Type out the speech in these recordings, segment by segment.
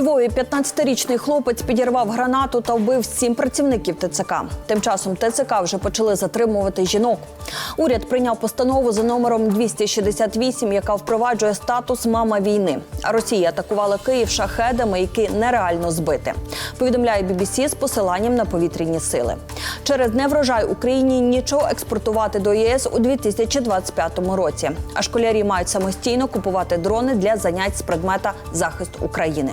Львові 15-річний хлопець підірвав гранату та вбив сім працівників ТЦК. Тим часом ТЦК вже почали затримувати жінок. Уряд прийняв постанову за номером 268, яка впроваджує статус мама війни. А Росія атакувала Київ шахедами, які нереально збити. Повідомляє BBC з посиланням на повітряні сили. Через неврожай Україні нічого експортувати до ЄС у 2025 році. А школярі мають самостійно купувати дрони для занять з предмета захист України.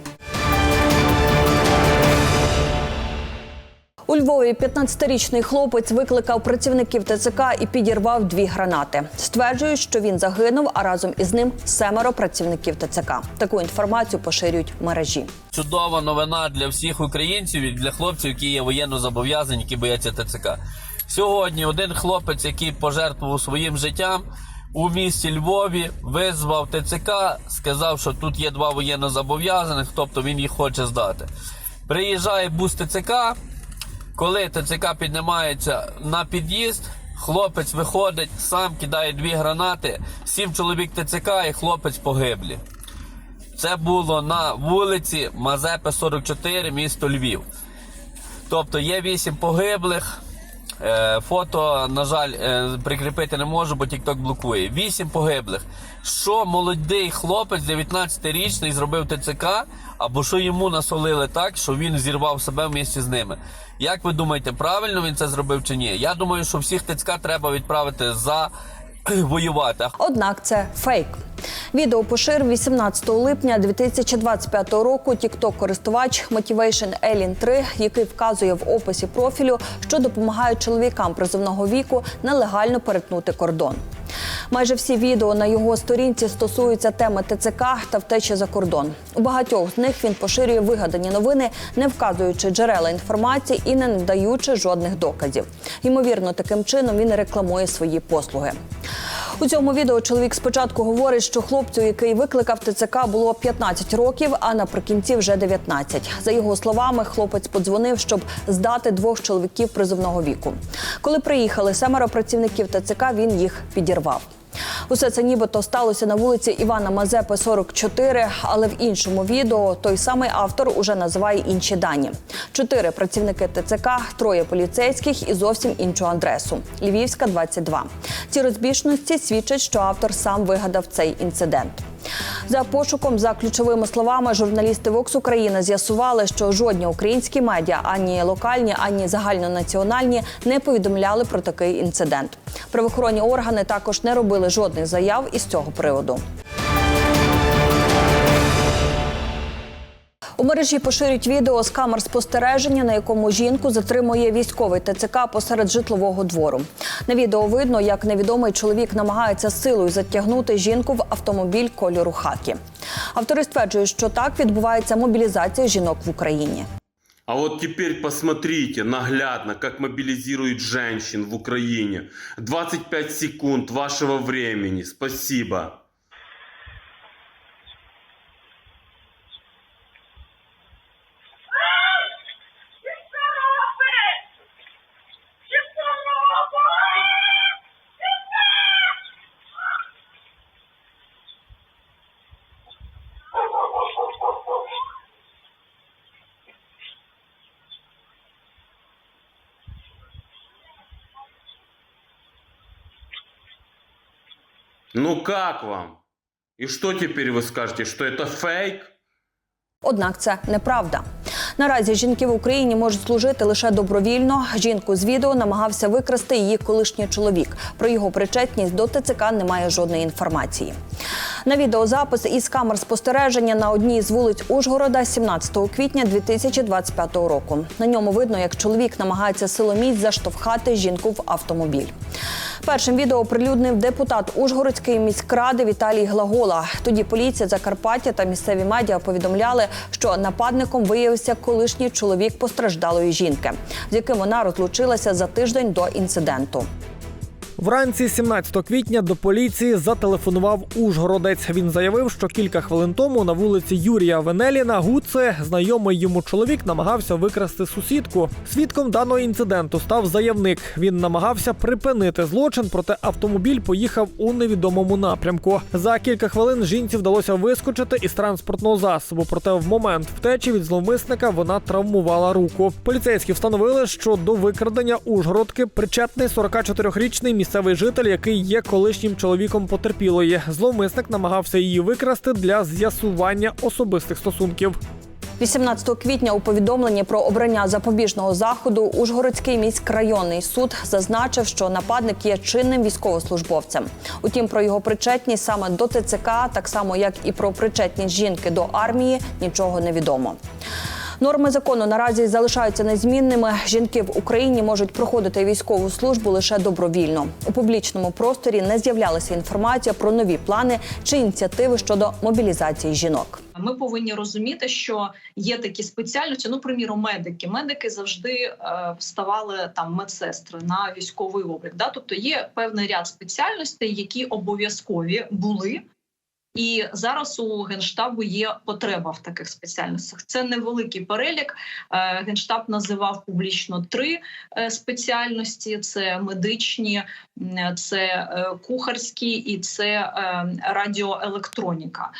У Львові 15-річний хлопець викликав працівників ТЦК і підірвав дві гранати. Стверджують, що він загинув, а разом із ним семеро працівників ТЦК. Таку інформацію поширюють в мережі. Чудова новина для всіх українців і для хлопців, які є воєнно зобов'язані, які бояться ТЦК. Сьогодні один хлопець, який пожертвував своїм життям у місті Львові, визвав ТЦК, сказав, що тут є два воєнно зобов'язаних, тобто він їх хоче здати. Приїжджає бус ТЦК. Коли ТЦК піднімається на під'їзд, хлопець виходить, сам кидає дві гранати, сім чоловік ТЦК і хлопець погиблі. Це було на вулиці Мазепи 44, місто Львів. Тобто є вісім погиблих. Е, Фото, на жаль, е, прикріпити не можу, бо TikTok блокує. Вісім погиблих. Що молодий хлопець, 19-річний, зробив ТЦК, або що йому насолили так, що він зірвав себе в місті з ними. Як ви думаєте, правильно він це зробив чи ні? Я думаю, що всіх ТЦК треба відправити за воювати. Однак це фейк. Відео поширив 18 липня 2025 року тікток-користувач Motivation Елін 3, який вказує в описі профілю, що допомагає чоловікам призовного віку нелегально перетнути кордон. Майже всі відео на його сторінці стосуються теми ТЦК та втечі за кордон. У багатьох з них він поширює вигадані новини, не вказуючи джерела інформації і не надаючи жодних доказів. Ймовірно, таким чином він рекламує свої послуги. У цьому відео чоловік спочатку говорить, що хлопцю, який викликав ТЦК, було 15 років, а наприкінці вже 19. За його словами, хлопець подзвонив, щоб здати двох чоловіків призовного віку. Коли приїхали семеро працівників ТЦК, він їх підірвав. Усе це нібито сталося на вулиці Івана Мазепи, 44, але в іншому відео той самий автор уже називає інші дані: чотири працівники ТЦК, троє поліцейських і зовсім іншу адресу Львівська, 22. Ці розбіжності свідчать, що автор сам вигадав цей інцидент. За пошуком за ключовими словами журналісти Вокс Україна з'ясували, що жодні українські медіа, ані локальні, ані загальнонаціональні, не повідомляли про такий інцидент. Правоохоронні органи також не робили жодних заяв із цього приводу. У мережі поширюють відео з камер спостереження, на якому жінку затримує військовий ТЦК посеред житлового двору. На відео видно, як невідомий чоловік намагається силою затягнути жінку в автомобіль кольору хакі. Автори стверджують, що так відбувається мобілізація жінок в Україні. А вот теперь посмотрите наглядно, как мобилизируют женщин в Украине. 25 секунд вашего времени. Спасибо. Ну как вам? І що тепер ви скажете, що це фейк? Однак це неправда. Наразі жінки в Україні можуть служити лише добровільно. Жінку з відео намагався викрасти її колишній чоловік. Про його причетність до ТЦК немає жодної інформації. На відеозапис із камер спостереження на одній з вулиць Ужгорода 17 квітня 2025 року. На ньому видно, як чоловік намагається силоміць заштовхати жінку в автомобіль. Першим відео оприлюднив депутат Ужгородської міськради Віталій Глагола. Тоді поліція Закарпаття та місцеві медіа повідомляли, що нападником виявився колишній чоловік постраждалої жінки, з яким вона розлучилася за тиждень до інциденту. Вранці 17 квітня до поліції зателефонував Ужгородець. Він заявив, що кілька хвилин тому на вулиці Юрія Венеліна Гуце знайомий йому чоловік намагався викрасти сусідку. Свідком даного інциденту став заявник. Він намагався припинити злочин, проте автомобіль поїхав у невідомому напрямку. За кілька хвилин жінці вдалося вискочити із транспортного засобу. Проте в момент втечі від зловмисника вона травмувала руку. Поліцейські встановили, що до викрадення Ужгородки причетний 44-річний місцевий житель, який є колишнім чоловіком потерпілої. Зловмисник намагався її викрасти для з'ясування особистих стосунків. 18 квітня у повідомленні про обрання запобіжного заходу Ужгородський міськрайонний суд зазначив, що нападник є чинним військовослужбовцем. Утім, про його причетність саме до ТЦК, так само як і про причетність жінки до армії, нічого не відомо. Норми закону наразі залишаються незмінними. Жінки в Україні можуть проходити військову службу лише добровільно. У публічному просторі не з'являлася інформація про нові плани чи ініціативи щодо мобілізації жінок. Ми повинні розуміти, що є такі спеціальності. Ну, приміром, медики. Медики завжди е, вставали там медсестри на військовий облік. Да? Тобто є певний ряд спеціальностей, які обов'язкові були. І зараз у генштабу є потреба в таких спеціальностях. Це невеликий перелік. Е, Генштаб називав публічно три е, спеціальності: це медичні, це е, кухарські і це радіоелектроніка.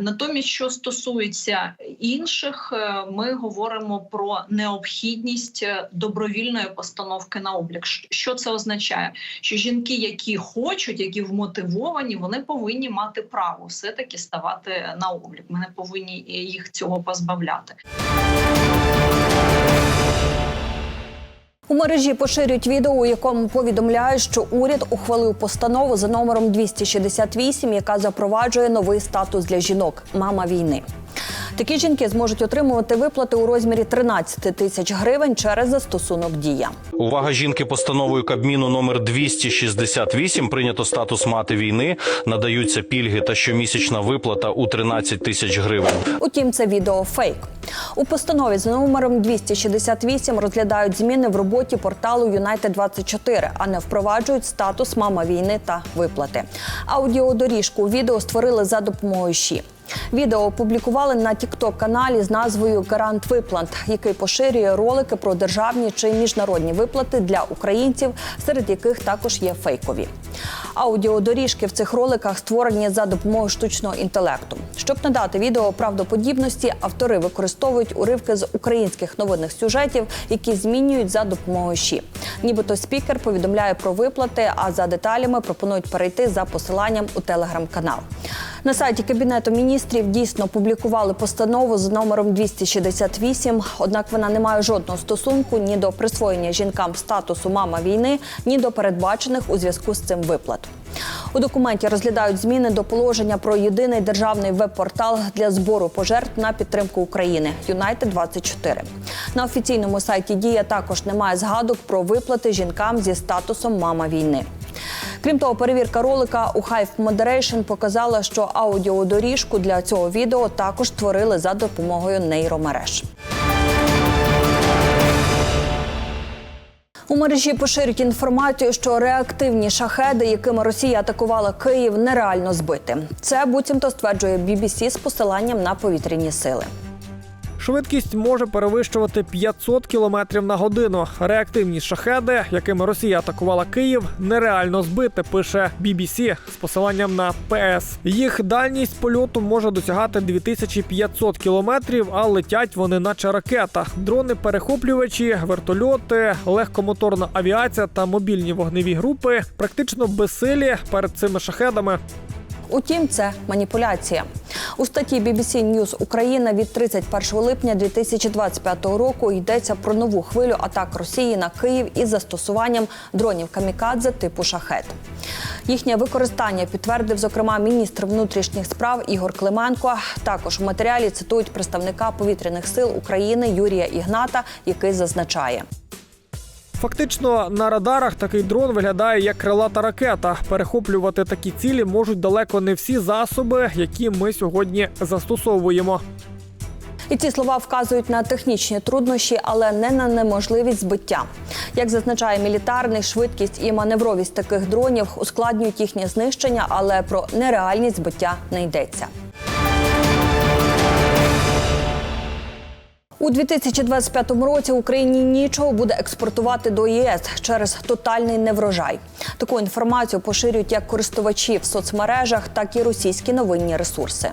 Натомість, що стосується інших, ми говоримо про необхідність добровільної постановки на облік. Що це означає? Що жінки, які хочуть, які вмотивовані, вони повинні мати право все таки ставати на облік. Ми не повинні їх цього позбавляти. У мережі поширюють відео, у якому повідомляють, що уряд ухвалив постанову за номером 268, яка запроваджує новий статус для жінок мама війни. Такі жінки зможуть отримувати виплати у розмірі 13 тисяч гривень через застосунок дія. Увага жінки постановою Кабміну номер 268 прийнято статус мати війни, надаються пільги та щомісячна виплата у 13 тисяч гривень. Утім, це відео фейк. У постанові за номером 268 розглядають зміни в роботі порталу United 24 а не впроваджують статус мама війни та виплати. Аудіодоріжку відео створили за допомогою ЩІ. Відео опублікували на тікток каналі з назвою Гарант виплат, який поширює ролики про державні чи міжнародні виплати для українців, серед яких також є фейкові. Аудіодоріжки в цих роликах створені за допомогою штучного інтелекту. Щоб надати відео правдоподібності, автори використовують уривки з українських новинних сюжетів, які змінюють за допомогою ЩІ. Нібито спікер повідомляє про виплати, а за деталями пропонують перейти за посиланням у телеграм-канал. На сайті Кабінету міністрів дійсно публікували постанову з номером 268, однак вона не має жодного стосунку ні до присвоєння жінкам статусу мама війни, ні до передбачених у зв'язку з цим виплат. У документі розглядають зміни до положення про єдиний державний веб-портал для збору пожертв на підтримку України United 24 На офіційному сайті Дія також немає згадок про виплати жінкам зі статусом мама війни. Крім того, перевірка ролика у Hive Moderation показала, що аудіодоріжку для цього відео також створили за допомогою нейромереж. У мережі поширюють інформацію, що реактивні шахеди, якими Росія атакувала Київ, нереально збити. Це буцімто стверджує BBC з посиланням на повітряні сили. Швидкість може перевищувати 500 км на годину. Реактивні шахеди, якими Росія атакувала Київ, нереально збити, пише BBC з посиланням на ПС. Їх дальність польоту може досягати 2500 кілометрів, а летять вони наче ракета. Дрони, перехоплювачі, вертольоти, легкомоторна авіація та мобільні вогневі групи практично безсилі перед цими шахедами. Утім, це маніпуляція. У статті BBC News Україна від 31 липня 2025 року йдеться про нову хвилю атак Росії на Київ із застосуванням дронів камікадзе типу шахет. Їхнє використання підтвердив зокрема міністр внутрішніх справ Ігор Клименко. Також у матеріалі цитують представника повітряних сил України Юрія Ігната, який зазначає. Фактично на радарах такий дрон виглядає як крилата ракета. Перехоплювати такі цілі можуть далеко не всі засоби, які ми сьогодні застосовуємо. І ці слова вказують на технічні труднощі, але не на неможливість збиття. Як зазначає мілітарний, швидкість і маневровість таких дронів ускладнюють їхнє знищення, але про нереальність збиття не йдеться. У 2025 році Україні нічого буде експортувати до ЄС через тотальний неврожай. Таку інформацію поширюють як користувачі в соцмережах, так і російські новинні ресурси.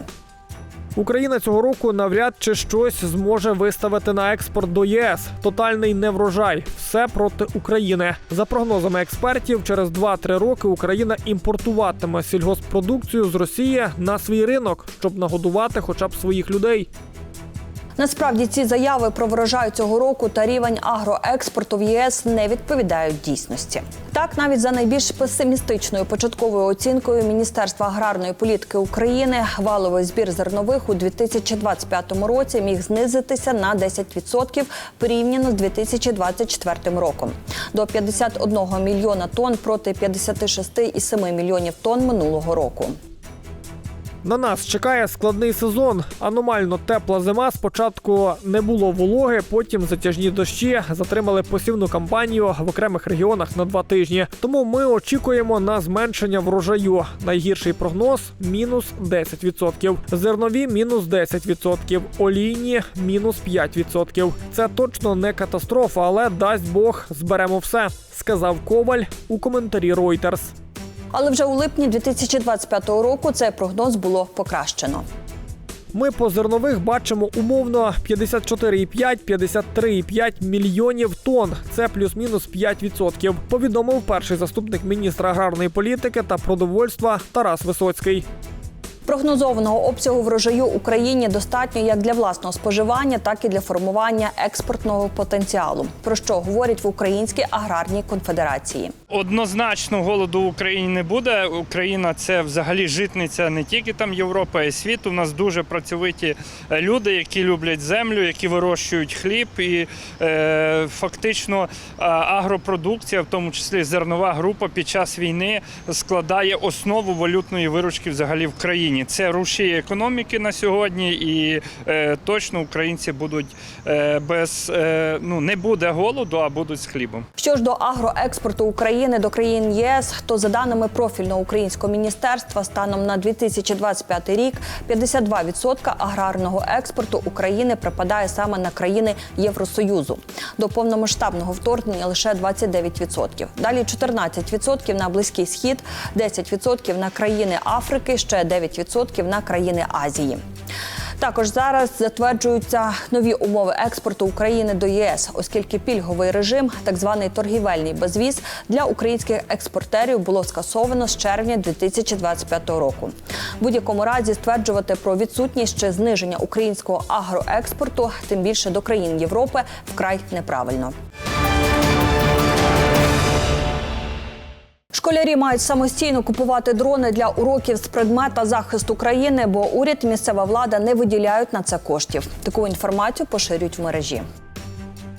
Україна цього року навряд чи щось зможе виставити на експорт до ЄС. Тотальний неврожай. Все проти України. За прогнозами експертів, через 2-3 роки Україна імпортуватиме сільгоспродукцію з Росії на свій ринок, щоб нагодувати хоча б своїх людей. Насправді ці заяви про врожай цього року та рівень агроекспорту в ЄС не відповідають дійсності. Так, навіть за найбільш песимістичною початковою оцінкою Міністерства аграрної політики України валовий збір зернових у 2025 році міг знизитися на 10% порівняно з 2024 роком до 51 мільйона тонн проти 56,7 мільйонів тонн минулого року. На нас чекає складний сезон. Аномально тепла зима. Спочатку не було вологи, потім затяжні дощі затримали посівну кампанію в окремих регіонах на два тижні. Тому ми очікуємо на зменшення врожаю. Найгірший прогноз мінус 10%. Зернові мінус 10%. Олійні мінус 5%. Це точно не катастрофа, але дасть Бог зберемо все, сказав Коваль у коментарі Reuters. Але вже у липні 2025 року цей прогноз було покращено. Ми по зернових бачимо умовно 54,5-53,5 мільйонів тонн. Це плюс-мінус 5%, Повідомив перший заступник міністра аграрної політики та продовольства Тарас Висоцький. Прогнозованого обсягу врожаю Україні достатньо як для власного споживання, так і для формування експортного потенціалу. Про що говорять в Українській аграрній конфедерації. Однозначно голоду в Україні не буде. Україна це взагалі житниця не тільки там Європи, а й світу. У нас дуже працьовиті е, люди, які люблять землю, які вирощують хліб. І е, фактично агропродукція, в тому числі зернова група, під час війни складає основу валютної виручки взагалі в країні. Це рушії економіки на сьогодні, і е, точно українці будуть е, без е, ну не буде голоду, а будуть з хлібом. Що ж до агроекспорту України до країн ЄС, то за даними профільного українського міністерства, станом на 2025 рік 52% аграрного експорту України припадає саме на країни Євросоюзу. До повномасштабного вторгнення лише 29%. Далі 14% на Близький Схід, 10% на країни Африки, ще 9% на країни Азії. Також зараз затверджуються нові умови експорту України до ЄС, оскільки пільговий режим, так званий торгівельний безвіз, для українських експортерів було скасовано з червня 2025 року. В будь-якому разі стверджувати про відсутність чи зниження українського агроекспорту, тим більше до країн Європи, вкрай неправильно. Школярі мають самостійно купувати дрони для уроків з предмета захисту країни, бо уряд місцева влада не виділяють на це коштів. Таку інформацію поширюють в мережі.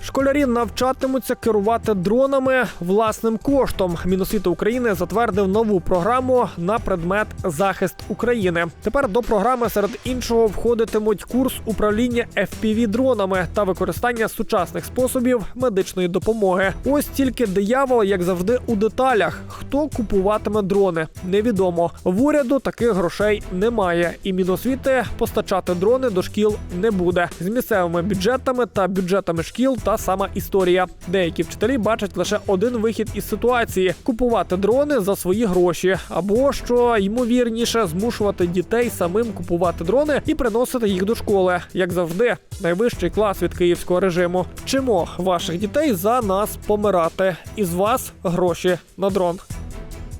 Школярі навчатимуться керувати дронами власним коштом. Міносвіти України затвердив нову програму на предмет захист України. Тепер до програми серед іншого входитимуть курс управління fpv дронами та використання сучасних способів медичної допомоги. Ось тільки диявол, як завжди, у деталях. Хто купуватиме дрони, невідомо. В уряду таких грошей немає, і міносвіти постачати дрони до шкіл не буде з місцевими бюджетами та бюджетами шкіл та сама історія. Деякі вчителі бачать лише один вихід із ситуації: купувати дрони за свої гроші, або що ймовірніше змушувати дітей самим купувати дрони і приносити їх до школи. Як завжди, найвищий клас від київського режиму. Вчимо ваших дітей за нас помирати. Із вас гроші на дрон.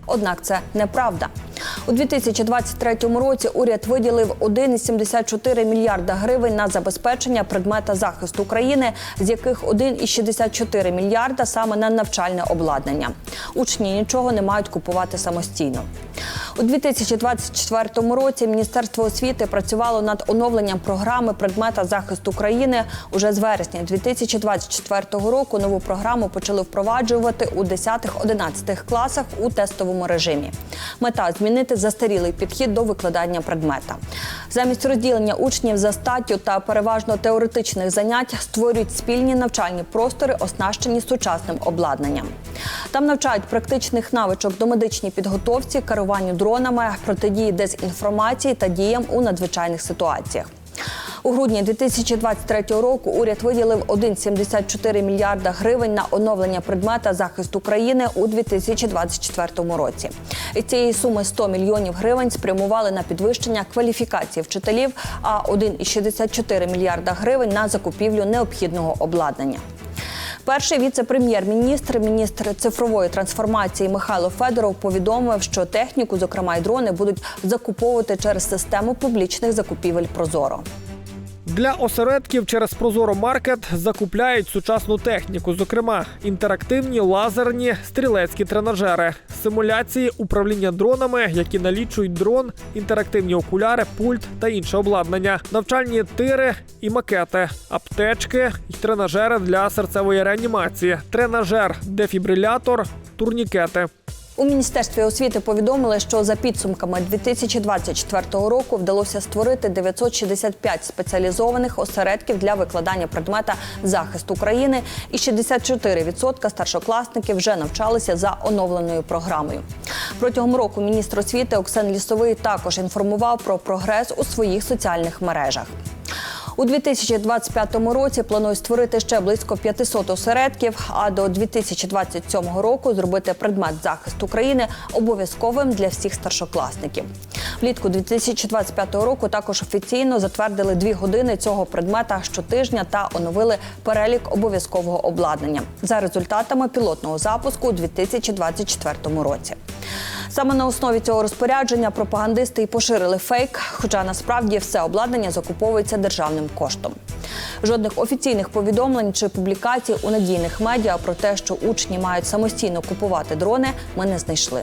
Однак це неправда. У 2023 році уряд виділив 1,74 мільярда гривень на забезпечення предмета захисту України, з яких 1,64 мільярда саме на навчальне обладнання. Учні нічого не мають купувати самостійно. У 2024 році Міністерство освіти працювало над оновленням програми предмета захисту країни. Уже з вересня 2024 року нову програму почали впроваджувати у 10-11 класах у тестовому режимі. Мета змінити застарілий підхід до викладання предмета. Замість розділення учнів за статтю та переважно теоретичних занять створюють спільні навчальні простори, оснащені сучасним обладнанням. Там навчають практичних навичок до медичній підготовці, керуванню дронами, протидії дезінформації та діям у надзвичайних ситуаціях. У грудні 2023 року уряд виділив 1,74 мільярда гривень на оновлення предмета захисту країни у 2024 році. Із цієї суми 100 мільйонів гривень спрямували на підвищення кваліфікації вчителів, а 1,64 мільярда гривень на закупівлю необхідного обладнання. Перший віце-прем'єр-міністр, міністр цифрової трансформації Михайло Федоров повідомив, що техніку, зокрема й дрони, будуть закуповувати через систему публічних закупівель Прозоро. Для осередків через Прозоро Маркет закупляють сучасну техніку, зокрема інтерактивні лазерні стрілецькі тренажери, симуляції управління дронами, які налічують дрон, інтерактивні окуляри, пульт та інше обладнання, навчальні тири і макети, аптечки і тренажери для серцевої реанімації, тренажер, дефібрилятор, турнікети. У міністерстві освіти повідомили, що за підсумками 2024 року вдалося створити 965 спеціалізованих осередків для викладання предмета захист України, і 64% старшокласників вже навчалися за оновленою програмою. Протягом року міністр освіти Оксан Лісовий також інформував про прогрес у своїх соціальних мережах. У 2025 році планують створити ще близько 500 осередків, а до 2027 року зробити предмет захисту країни обов'язковим для всіх старшокласників. Влітку 2025 року також офіційно затвердили дві години цього предмета щотижня та оновили перелік обов'язкового обладнання за результатами пілотного запуску у 2024 році. Саме на основі цього розпорядження пропагандисти і поширили фейк, хоча насправді все обладнання закуповується державним коштом. Жодних офіційних повідомлень чи публікацій у надійних медіа про те, що учні мають самостійно купувати дрони, ми не знайшли.